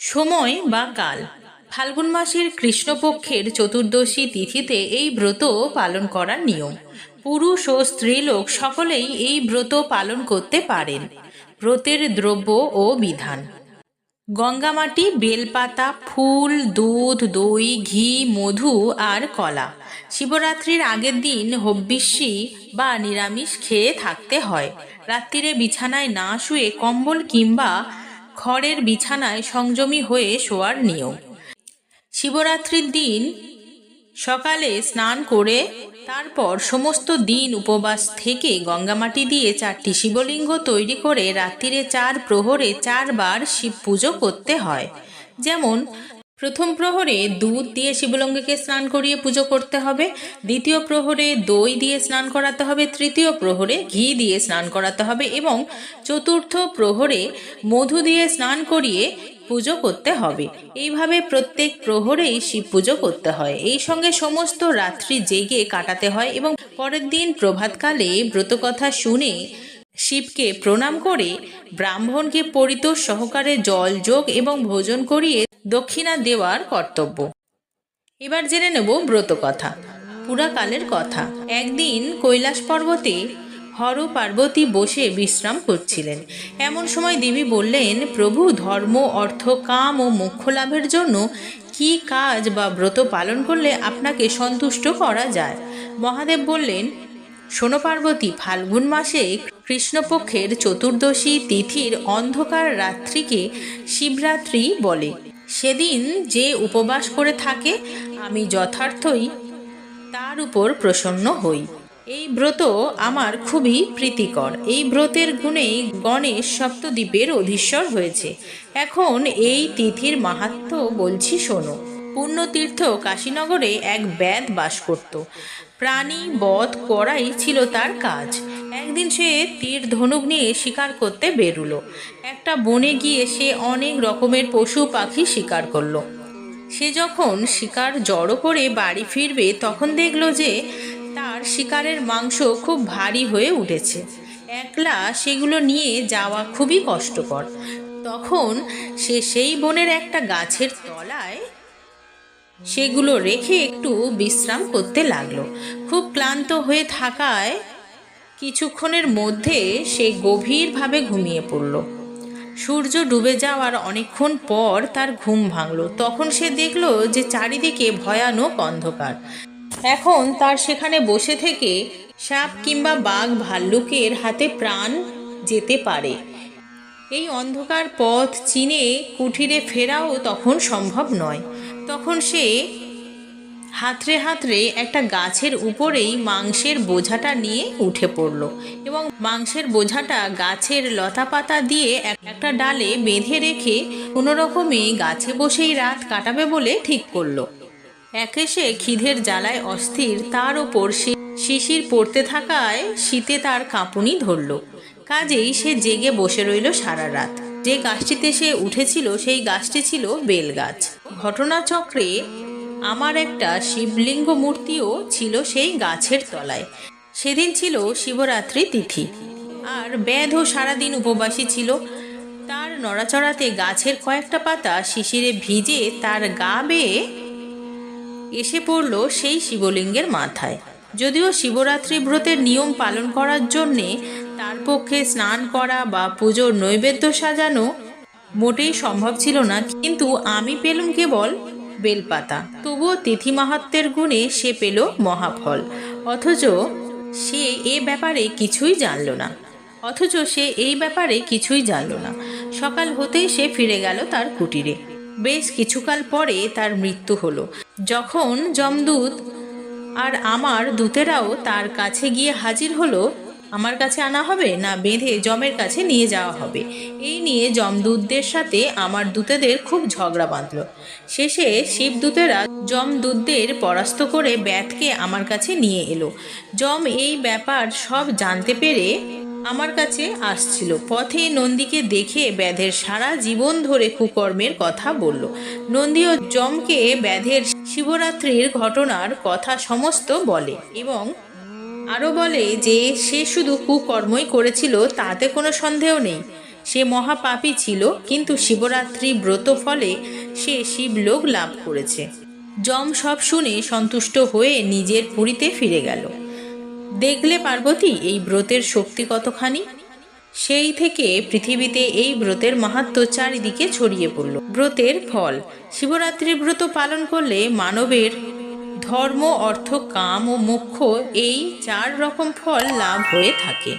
সময় বা কাল। ফাল্গুন মাসের কৃষ্ণপক্ষের চতুর্দশী তিথিতে এই ব্রত পালন করার নিয়ম। পুরুষ ও স্ত্রীলোক সকলেই এই ব্রত পালন করতে পারেন। ব্রতের দ্রব্য ও বিধান। গঙ্গামাটি, বেলপাতা, ফুল, দুধ, দই, ঘি, মধু আর কলা। শিবরাত্রির আগের দিন হব্বিষ্যি বা নিরামিষ খেয়ে থাকতে হয়। রাত্রিরে বিছানায় না শুয়ে কম্বল কিংবা খড়ের বিছানায় সংযমী হয়ে শোয়ার নিয়ম। শিবরাত্রির দিন সকালে স্নান করে তারপর সমস্ত দিন উপবাস থেকে গঙ্গামাটি দিয়ে চারটি শিবলিঙ্গ তৈরি করে রাত্রিরে চার প্রহরে চারবার শিব পুজো করতে হয়। যেমন প্রথম প্রহরে দুধ দিয়ে শিবলিঙ্গকে স্নান করিয়ে পুজো করতে হবে। দ্বিতীয় প্রহরে দই দিয়ে স্নান করাতে হবে। তৃতীয় প্রহরে ঘি দিয়ে স্নান করাতে হবে এবং চতুর্থ প্রহরে মধু দিয়ে স্নান করিয়ে পুজো করতে হবে। এইভাবে প্রত্যেক প্রহরেই শিব পুজো করতে হয়। এই সঙ্গে সমস্ত রাত্রি জেগে কাটাতে হয় এবং পরের দিন প্রভাতকালে ব্রতকথা শুনে শিবকে প্রণাম করে ব্রাহ্মণকে পরিতোষ সহকারে জল যোগ এবং ভোজন করিয়ে দক্ষিণা দেওয়ার কর্তব্য। এবার জেনে নেব ব্রত কথা পুরাকালের কথা। একদিন কৈলাস পর্বতে হর পার্বতী বসে বিশ্রাম করছিলেন। এমন সময় দেবী বললেন, প্রভু, ধর্ম, অর্থ, কাম ও মোক্ষ লাভের জন্য কি কাজ বা ব্রত পালন করলে আপনাকে সন্তুষ্ট করা যায়? মহাদেব বললেন, শোনো পার্বতী, ফাল্গুন মাসে কৃষ্ণপক্ষের চতুর্দশী তিথির অন্ধকার রাত্রিকে শিবরাত্রি বলে। সেদিন যে উপবাস করে থাকে, আমি যথার্থই তার উপর প্রসন্ন হই। এই ব্রত আমার খুবই প্রীতিকর। এই ব্রতের গুণেই গণেশ সপ্তদ্বীপের অধীশ্বর হয়েছে। এখন এই তিথির মাহাত্ম্য বলছি শোনো। পুণ্যতীর্থ কাশীনগরে এক ব্যাদ বাস করত। প্রাণী, বধ করাই ছিল তার কাজ। একদিন সে তীর ধনুক নিয়ে শিকার করতে বেরুলো। একটা বনে গিয়ে সে অনেক রকমের পশু পাখি শিকার করল। সে যখন শিকার জড়ো করে বাড়ি ফিরবে, তখন দেখল যে তার শিকারের মাংস খুব ভারী হয়ে উঠেছে। একলা সেগুলো নিয়ে যাওয়া খুবই কষ্টকর। তখন সে সেই বনের একটা গাছের তলায় সেগুলো রেখে একটু বিশ্রাম করতে লাগল। খুব ক্লান্ত হয়ে থাকায় কিছুক্ষণের মধ্যে সে গভীরভাবে ঘুমিয়ে পড়ল। সূর্য ডুবে যাওয়ার অনেকক্ষণ পর তার ঘুম ভাঙল। তখন সে দেখল যে চারিদিকে ভয়ানক অন্ধকার। এখন তার সেখানে বসে থেকে সাপ কিংবা বাঘ ভাল্লুকের হাতে প্রাণ যেতে পারে। এই অন্ধকার পথ চিনে কুঠিরে ফেরাও তখন সম্ভব নয়। তখন সে হাতড়ে হাতড়ে একটা গাছের উপরেই মাংসের বোঝাটা নিয়ে উঠে পড়ল এবং মাংসের বোঝাটা গাছের লতাপাতা দিয়ে একটা ডালে বেঁধে রেখে কোনোরকমে গাছে বসেই রাত কাটাবে বলে ঠিক করল। একে সে খিদের জ্বালায় অস্থির, তার ওপর শিশির পড়তে থাকায় শীতে তার কাঁপুনি ধরল। কাজেই সে জেগে বসে রইল সারা রাত। যে গাছটিতে সে উঠেছিল, সেই গাছটি ছিল বেল গাছ। ঘটনাচক্রে আমার একটা শিবলিঙ্গ মূর্তিও ছিল সেই গাছের তলায়। সেদিন ছিল শিবরাত্রি তিথি। আর ব্যাধও সারাদিন উপবাসী ছিল। তার নড়াচড়াতে গাছের কয়েকটা পাতা শিশিরে ভিজে তার গা বেয়ে এসে পড়ল সেই শিবলিঙ্গের মাথায়। যদিও শিবরাত্রি ব্রতের নিয়ম পালন করার জন্যে তার পক্ষে স্নান করা বা পুজোর নৈবেদ্য সাজানো মোটেই সম্ভব ছিল না। কিন্তু আমি পেলুম কেবল বেলপাতা। তবুও তিথি মাহাত্মের গুণে সে পেল মহাফল। অথচ সে এ ব্যাপারে কিছুই জানল না। অথচ সে এই ব্যাপারে কিছুই জানল না। সকাল হতেই সে ফিরে গেল তার কুটিরে। বেশ কিছুকাল পরে তার মৃত্যু হলো। যখন যমদূত আর আমার দূতেরাও তার কাছে গিয়ে হাজির হলো আমার কাছে আনা হবে না বেঁধে জমের কাছে নিয়ে যাওয়া হবে? এই নিয়ে যমদূতদের সাথে আমার দূতেদের খুব ঝগড়া বাঁধল। শেষে শিবদূতেরা যমদূতদের পরাস্ত করে ব্যাতকে আমার কাছে নিয়ে এলো। যম এই ব্যাপার সব জানতে পেরে আমার কাছে আসছিল। পথে নন্দীকে দেখে ব্যাধের সারা জীবন ধরে কুকর্মের কথা বলল। নন্দী ও যমকে ব্যাধের শিবরাত্রির ঘটনার কথা সমস্ত বলে এবং আরও বলে যে, সে শুধু কুকর্মই করেছিল, তাতে কোনো সন্দেহ নেই। সে মহাপাপী ছিল, কিন্তু শিবরাত্রি ব্রত ফলে সে শিবলোক লাভ করেছে। যম সব শুনে সন্তুষ্ট হয়ে নিজের পুরীতে ফিরে গেল। দেখলে পার্বতী, এই ব্রতের শক্তি কতখানি? সেই থেকে পৃথিবীতে এই ব্রতের মাহাত্ম চারিদিকে ছড়িয়ে পড়ল। ব্রতের ফল, শিবরাত্রির ব্রত পালন করলে মানবের ধর্ম অর্থ কাম ও মোক্ষ এই চার রকম ফল লাভ হয়ে থাকে।